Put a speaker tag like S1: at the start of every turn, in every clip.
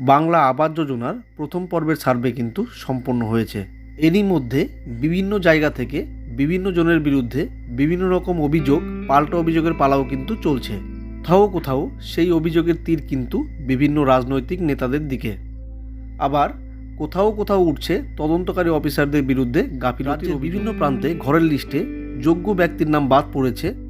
S1: বাংলা আবাস যোজনার প্রথম পর্বের সার্ভে কিন্তু সম্পন্ন হয়েছে। এরই মধ্যে বিভিন্ন জায়গা থেকে বিভিন্ন জনের বিরুদ্ধে বিভিন্ন রকম অভিযোগ পাল্টা অভিযোগের পালাও কিন্তু চলছে। কোথাও কোথাও সেই অভিযোগের তীর কিন্তু বিভিন্ন রাজনৈতিক নেতাদের দিকে। আবার কোথাও কোথাও উঠছে তদন্তকারী অফিসারদের বিরুদ্ধে গাফিলতির বিভিন্ন প্রান্তে ঘরের লিস্টে যোগ্য ব্যক্তির নাম বাদ পড়েছে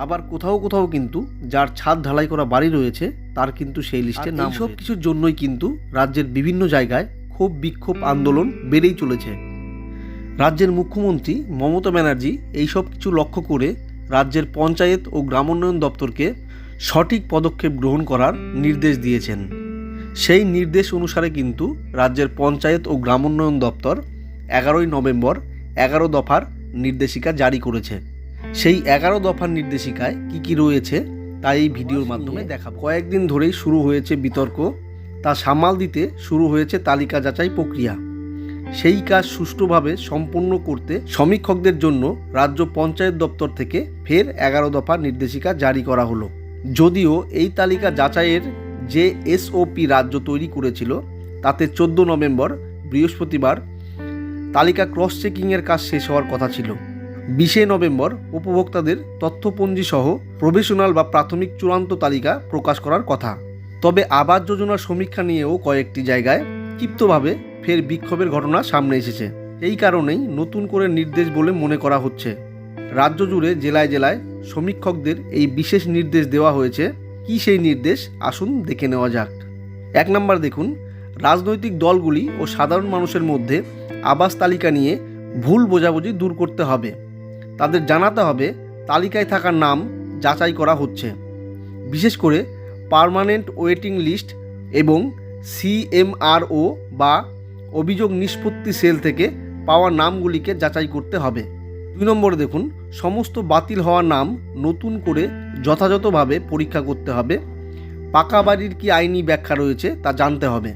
S1: আবার কোথাও কোথাও কিন্তু যার ছাদ ঢালাই করা বাড়ি রয়েছে তার কিন্তু সেই লিস্টে নাম সব কিছুর জন্যই কিন্তু রাজ্যের বিভিন্ন জায়গায় ক্ষোভ বিক্ষোভ আন্দোলন বেড়েই চলেছে। রাজ্যের মুখ্যমন্ত্রী মমতা ব্যানার্জি এইসব কিছু লক্ষ্য করে রাজ্যের পঞ্চায়েত ও গ্রামোন্নয়ন দপ্তরকে সঠিক পদক্ষেপ গ্রহণ করার নির্দেশ দিয়েছেন। সেই নির্দেশ অনুসারে কিন্তু রাজ্যের পঞ্চায়েত ও গ্রামোন্নয়ন দপ্তর এগারোই নভেম্বর এগারো দফার নির্দেশিকা জারি করেছে। সেই এগারো দফার নির্দেশিকায় কি কি রয়েছে তা এই ভিডিওর মাধ্যমে দেখাবো। কয়েকদিন ধরেই শুরু হয়েছে বিতর্ক তা সামাল দিতে শুরু হয়েছে তালিকা যাচাই প্রক্রিয়া। সেই কাজ সুষ্ঠুভাবে সম্পন্ন করতে সমীক্ষকদের জন্য রাজ্য পঞ্চায়েত দপ্তর থেকে ফের এগারো দফা নির্দেশিকা জারি করা হলো। যদিও এই তালিকা যাচাইয়ের যে এসওপি রাজ্য তৈরি করেছিল তাতে চোদ্দ নভেম্বর বৃহস্পতিবার তালিকা ক্রস চেকিংয়ের কাজ শেষ হওয়ার কথা ছিল। বিশে নভেম্বর উপভোক্তাদের তথ্যপঞ্জি সহ বা প্রাথমিক চূড়ান্ত তালিকা প্রকাশ করার কথা। তবে আবাস যোজনার সমীক্ষা নিয়েও কয়েকটি জায়গায় ক্ষিপ্তভাবে ফের বিক্ষোভের ঘটনা সামনে এসেছে। এই কারণেই নতুন করে নির্দেশ বলে মনে করা হচ্ছে। রাজ্য জুড়ে জেলায় জেলায় সমীক্ষকদের এই বিশেষ নির্দেশ দেওয়া হয়েছে। কি সেই নির্দেশ? আসুন দেখে নেওয়া যাক। এক নম্বর দেখুন, রাজনৈতিক দলগুলি ও সাধারণ মানুষের মধ্যে আবাস তালিকা নিয়ে ভুল বোঝাবুঝি দূর করতে হবে। তাদের জানাতে হবে তালিকায় থাকার নাম যাচাই করা হচ্ছে। বিশেষ করে পার্মানেন্ট ওয়েটিং লিস্ট এবং সিএমআরও বা অভিযোগ নিষ্পত্তি সেল থেকে পাওয়া নামগুলিকে যাচাই করতে হবে। দুই নম্বরে দেখুন, সমস্ত বাতিল হওয়া নাম নতুন করে যথাযথভাবে পরীক্ষা করতে হবে। পাকা বাড়ির কি আইনি ব্যাখ্যা রয়েছে তা জানতে হবে।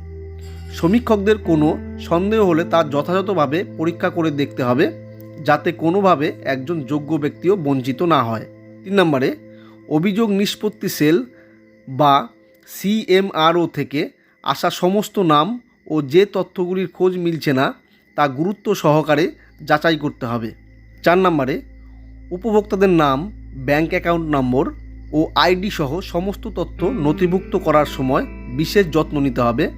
S1: সমীক্ষকদের কোনো সন্দেহ হলে তা যথাযথভাবে পরীক্ষা করে দেখতে হবে। যাতে কোনোভাবে একজন যোগ্য ব্যক্তিও বঞ্চিত না হয়। তিন নম্বরে, অভিযোগ নিষ্পত্তি সেল বা সিএমআরও থেকে আসা সমস্ত নাম ও যে তথ্যগুলির খোঁজ মিলছে না, তা গুরুত্ব সহকারে যাচাই করতে হবে। চার নম্বরে, উপভোক্তাদের নাম, ব্যাংক অ্যাকাউন্ট নম্বর ও আইডি সহ সমস্ত তথ্য নথিভুক্ত করার সময় বিশেষ যত্ন নিতে হবে।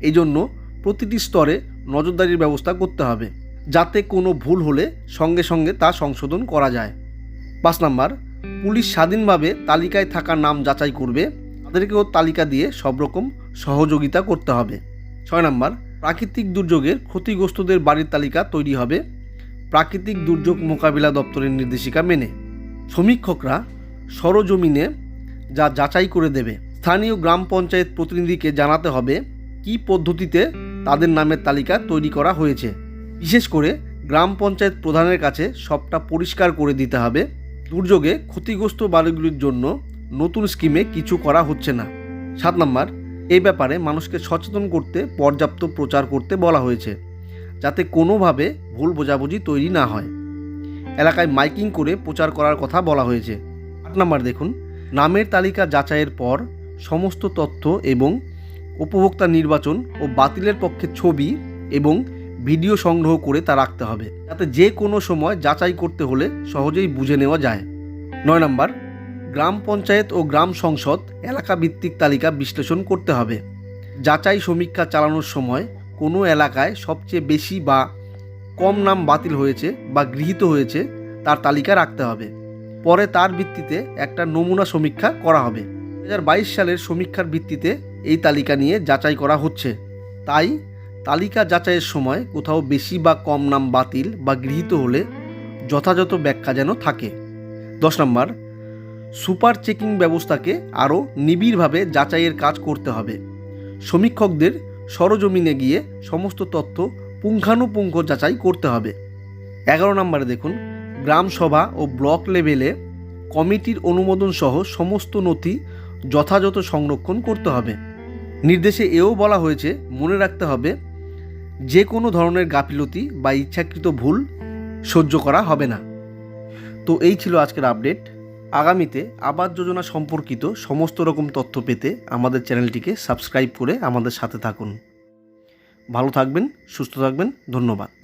S1: এই জন্য প্রতিটি স্তরে নজরদারির ব্যবস্থা করতে হবে। যাতে কোনো ভুল হলে সঙ্গে সঙ্গে তা সংশোধন করা যায়। পাঁচ নাম্বার, পুলিশ স্বাধীনভাবে তালিকায় থাকা নাম যাচাই করবে। তাদেরকেও তালিকা দিয়ে সব রকম সহযোগিতা করতে হবে। ছয় নাম্বার, প্রাকৃতিক দুর্যোগের ক্ষতিগ্রস্তদের বাড়ির তালিকা তৈরি হবে। প্রাকৃতিক দুর্যোগ মোকাবিলা দপ্তরের নির্দেশিকা মেনে। সমীক্ষকরা সরজমিনে যা যাচাই করে দেবে, স্থানীয় গ্রাম পঞ্চায়েত প্রতিনিধিকে জানাতে হবে কী পদ্ধতিতে তাদের নামের তালিকা তৈরি করা হয়েছে। বিশেষ করে গ্রাম পঞ্চায়েত প্রধানের কাছে সবটা পরিষ্কার করে দিতে হবে। দুর্যোগে ক্ষতিগ্রস্ত বাড়িগুলির জন্য নতুন স্কিমে কিছু করা হচ্ছে না। সাত নম্বর এই ব্যাপারে মানুষকে সচেতন করতে পর্যাপ্ত প্রচার করতে বলা হয়েছে, যাতে কোনোভাবে ভুল বোঝাবুঝি তৈরি না হয়। এলাকায় মাইকিং করে প্রচার করার কথা বলা হয়েছে। আট নম্বর দেখুন, নামের তালিকা যাচাইয়ের পর সমস্ত তথ্য এবং উপভোক্তা নির্বাচন ও বাতিলের পক্ষে ছবি এবং ভিডিও সংগ্রহ করে তা রাখতে হবে। যাতে যে কোনো সময় যাচাই করতে হলে সহজেই বুঝে নেওয়া যায়। নয় নম্বর, গ্রাম পঞ্চায়েত ও গ্রাম সংসদ এলাকা ভিত্তিক তালিকা বিশ্লেষণ করতে হবে। যাচাই সমীক্ষা চালানোর সময় কোনো এলাকায় সবচেয়ে বেশি বা কম নাম বাতিল হয়েছে বা গৃহীত হয়েছে তার তালিকা রাখতে হবে। পরে তার ভিত্তিতে একটা নমুনা সমীক্ষা করা হবে। দু হাজার বাইশ সালের সমীক্ষার ভিত্তিতে এই তালিকা নিয়ে যাচাই করা হচ্ছে। তাই তালিকা যাচাইয়ের সময় কোথাও বেশি বা কম নাম বাতিল বা গৃহীত হলে যথাযথ ব্যাখ্যা যেন থাকে। দশ নম্বর, সুপার চেকিং ব্যবস্থাকে আরও নিবিড়ভাবে যাচাইয়ের কাজ করতে হবে। সমীক্ষকদের সরজমিনে গিয়ে সমস্ত তথ্য পুঙ্খানুপুঙ্খ যাচাই করতে হবে। এগারো নম্বরে দেখুন, গ্রাম সভা ও ব্লক লেভেলে কমিটির অনুমোদন সহ সমস্ত নথি যথাযথ সংরক্ষণ করতে হবে। নির্দেশে এও বলা হয়েছে, মনে রাখতে হবে যে কোনো ধরনের গাফিলতি বা ইচ্ছাকৃত ভুল সহ্য করা হবে না। তো এই ছিল আজকের আপডেট। আগামীতে আবাস যোজনা সম্পর্কিত সমস্ত রকম তথ্য পেতে আমাদের চ্যানেলটিকে সাবস্ক্রাইব করে আমাদের সাথে থাকুন। ভালো থাকবেন, সুস্থ থাকবেন, ধন্যবাদ।